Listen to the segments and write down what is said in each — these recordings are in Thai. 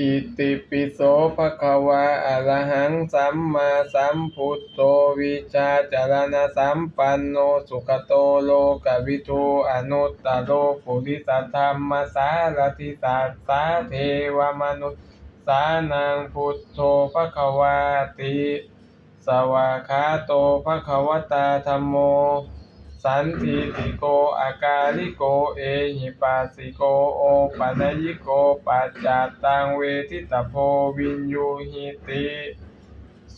อิติปิโสภะคะวะอะระหังสัมมาสัมพุทโธวิชาจารณะสัมปันโนสุขโตโลกวิทูอนุตตโรปุริสธรรมสารติสัสสะเทวมนุษย์สานังพุทโธภะคะวาติสวากขาโตภะคะวตาธัมโม สันทิติโกอากาลิโกเอหิปัสสิโกโอปัญญิโกปัจจตังเวทิตาโพวินยูหิติ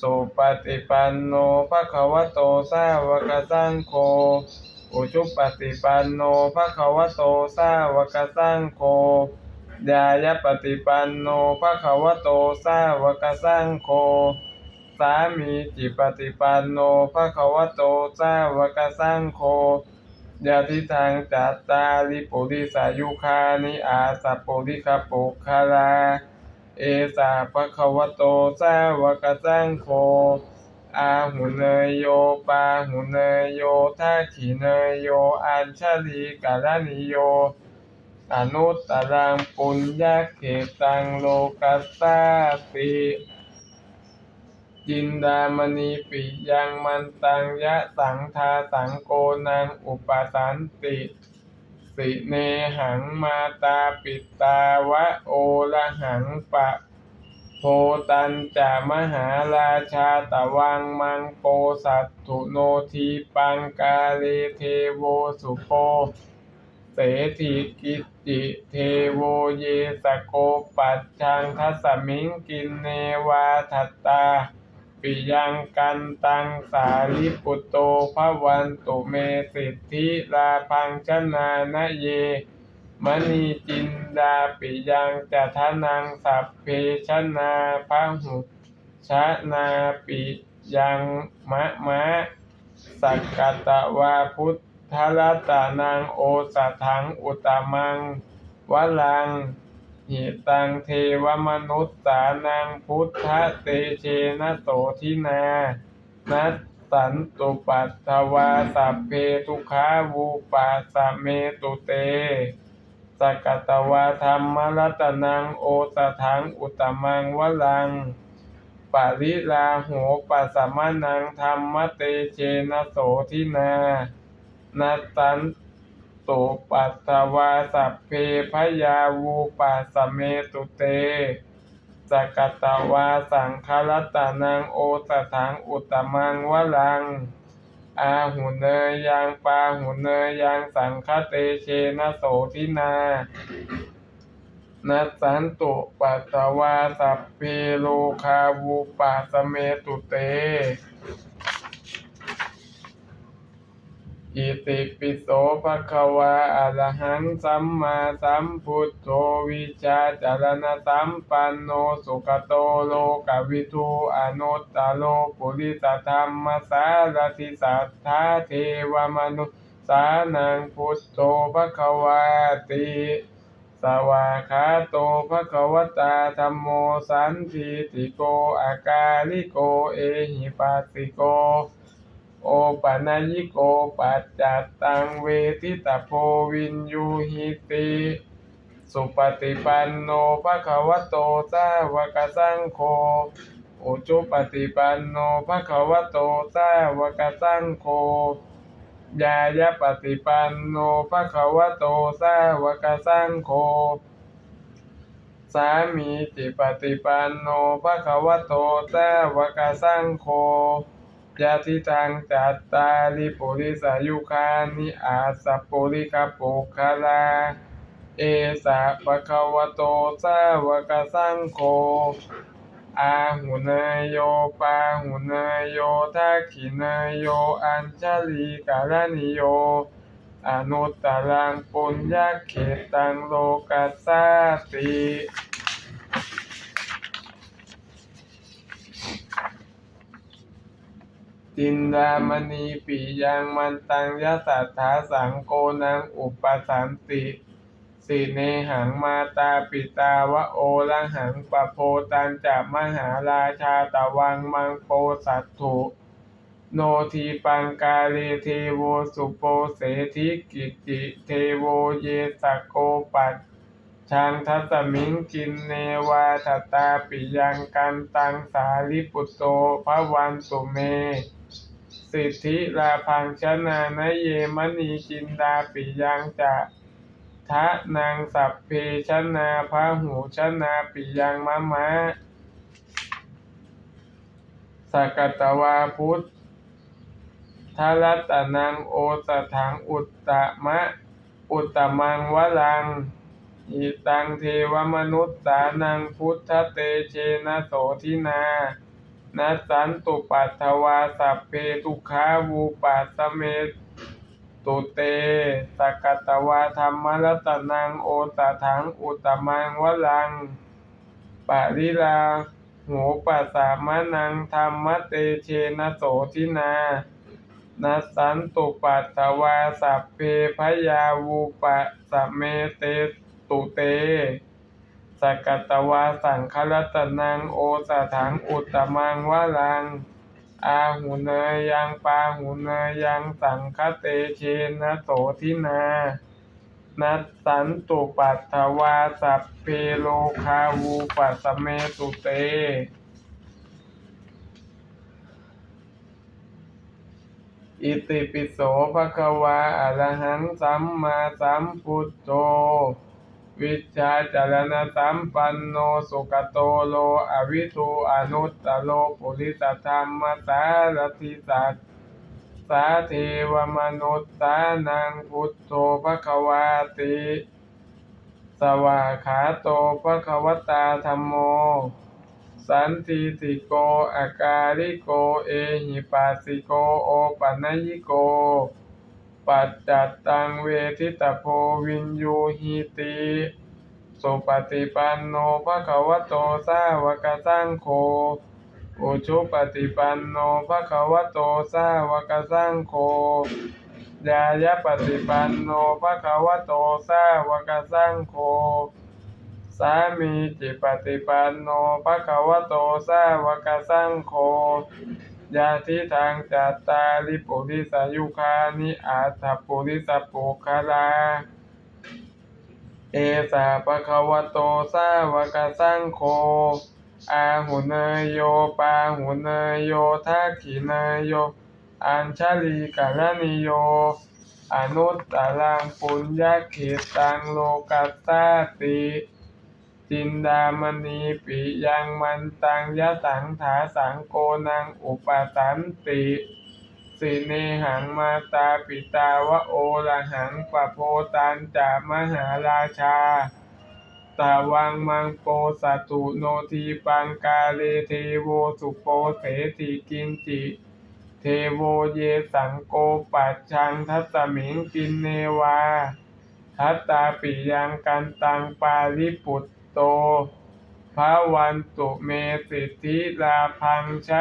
สุปฏิปันโนภะคะวะโตสาวกสังโฆอุชุปฏิปันโนภะคะวะโตสาวกสังโฆยายปฏิปันโนภะคะวะโตสาวกสังโฆ สามีจิปฏิปันโนภะคะวะโตสาวกสังโฆยะทิทางจัตตาริปุริสายุคานิอาสัปุริคปุคาลาเอสาภะคะวะโตสาวกสังโฆอาหุเนยโยปาหุเนยโยทักขิเนยโยอัญชลีกาลนิโยอนุตตรังปุญญาเขตังโลกัสสาติ จินดามณีปิยังมันตังยะสังทาสังโกนังอุปสันติ สิเนหังมาตาปิตาวะโอละหังปะโพตันจามหาราชาตะวังมังโปสัตถุโนทีปังกาเลเทโวสุโปเสถีกิจิเทโวเยสโกปัจจังทัสสมิงกินเนวาทัตตา ปิยังกันตังสาลิปุตโตภวันตุเมสิทธิลาพังชนานะเยมณีจินดาปิยังจัทนังสัพเพชนาพหุชนาปิยังมะมะสักกตะวาพุทธรัตานังโอสถังอุตมังวลัง หิตังเทวมนุษย์สานังพุทธเตเชนะโสทินานัสสันตุปัตถวาสัพเพทุขาวูปัสสะเมตุเตสกตวาธรรมรัตนังโอสถังอุตมังวลังปาริลาโหปัสสมนังธรรมเตเชนะโสทินานัสสัน ตุปัตถวาสัพเพพยาวูปัสเมตุเตสกตวาสังคารัตนังโอสถังอุตมังวลัง อาหุเนยยังปาหุเนยยังสังคเตเชนะโสทินานัสันตุปัสสวาสัพเพโลคาวูปัสเมตุเต อิติปิโสภะคะวะอะระหังสัมมาสัมพุทโธวิชาจารณะสัมปันโนสุขโตโลกวิทูอนุตตโรปุริสธรรมสารติสัทธาเทวมนุสานังพุทโธภะคะวาติสวากขาโตภะคะวตาธัมโมสันทิติโกอากาลิโกเอหิปัสสิโก โอปัญญิโกปัจจัตตังเวทิตาโพวินยูหิติสุปฏิปันโนภะคะวะโตสาวกสังโฆอุจุปฏิปันโนภะคะวะโตสาวกสังโฆยายปฏิปันโนภะคะวะโตสาวกสังโฆสามีจิปฏิปันโนภะคะวะโตสาวกสังโฆ ยะทิทางจัตตาริปุริสายุคานิอาสัพปุริคปุคาลา เอสะภะคะวะโตสาวกสังโฆอาหุเนยโยปาหุเนยโยทักขิเนยโยอัญชลีกาลนิโยอนุตตรังปุญญาเขตังโลกัสสาติ จินดามณีปิยังมันตังยะสัทธาสังโกนังอุปสันติสิเนหังมาตาปิตาวะโอละหังปะโพตันจะมหาราชาตะวังมังโปสัตถุ โนทีปังกาเลเทโวสุโปเสธิกิจิเทโวเยสโกปัจชังทัสมิงกินเนวาทตาปิยังกันตังสาลิปุตโตภวันตุเม สิทธิลาพังชนานเยมณีจินดาปิยังจะทะนางสัพเพชนาพระหูชนาปิยังมะมะสกตตวาพุทธทรัตนังโอสถังอุตตมะ อุตตมังวลังอิตังเทวมนุษสานังพุทธเตเชนะโสทินา นัสสันตุปัตถวาสัพเพทุกขาวูปัสเมตุเตสกตตวาธรรมรัตนังโอสถังอุตตมังวลังปะริลาโหปัสสามะนังธรรมเตเชนะโสทินานัสสันตุปัตถวาสัพเพพยาวูปัสเมเตตุเต สกตตวาสังครัตนังโอสถังอุตตมังวลัง อาหุเนยยังปาหุเนยยังสังคเตเชนะโสทินา นัสสันตุปัตถวาสัพเพโลคาวูปัสเมตุเตอิติปิโสภะคะวาอะระหังสัมมาสัมพุทโธ วิชชาจารณสัมปันโนสุขโตโลอวิทูอนุตตโลปุริสธรรมสารติสัสสาเทวมนุษย์สานังพุทโธภะควาติสวาขาโตภะควตาธัมโม สันติติโกอาการิโกเอหิปัสสิโกโอปัญญิโก ปัจจัตตังเวทิตาโพวินยูหิติสุปฏิปันโนภะคะวะโตสาวกสังโฆอุชุปฏิปันโนภะคะวะโตสาวกสังโฆยายะปฏิปันโนภะคะวะโตสาวกสังโฆสามีจิปฏิปันโนภะคะวะโตสาวกสังโฆ ยาทิทางจัตตาริปุริสายุคานิอาถปุริสปุคลา เอสาภะคะวะโตสาวกสังโฆอาหุเนยโยปาหุเนยโยทักขิเนยโย อัญชลีกาลนิโย อนุตตรังปุญญาเขตังโลกัสสาติ จินดามณีปิยังมันตังยะสังถาสังโกนังอุปสันติสิเนหังมาตาปิตาวะโอระหังปะโพตันจามหาราชาตาวังมังโปสัตุโนทีปังกาเลเทโวสุโปเสติกินจิเทโวเยสังโกปัจชังทัสสมิงกินเนวาทัตตาปิยังกันตังปาลิปุต โตภาวันตุเมสิทธิลาพังชนะ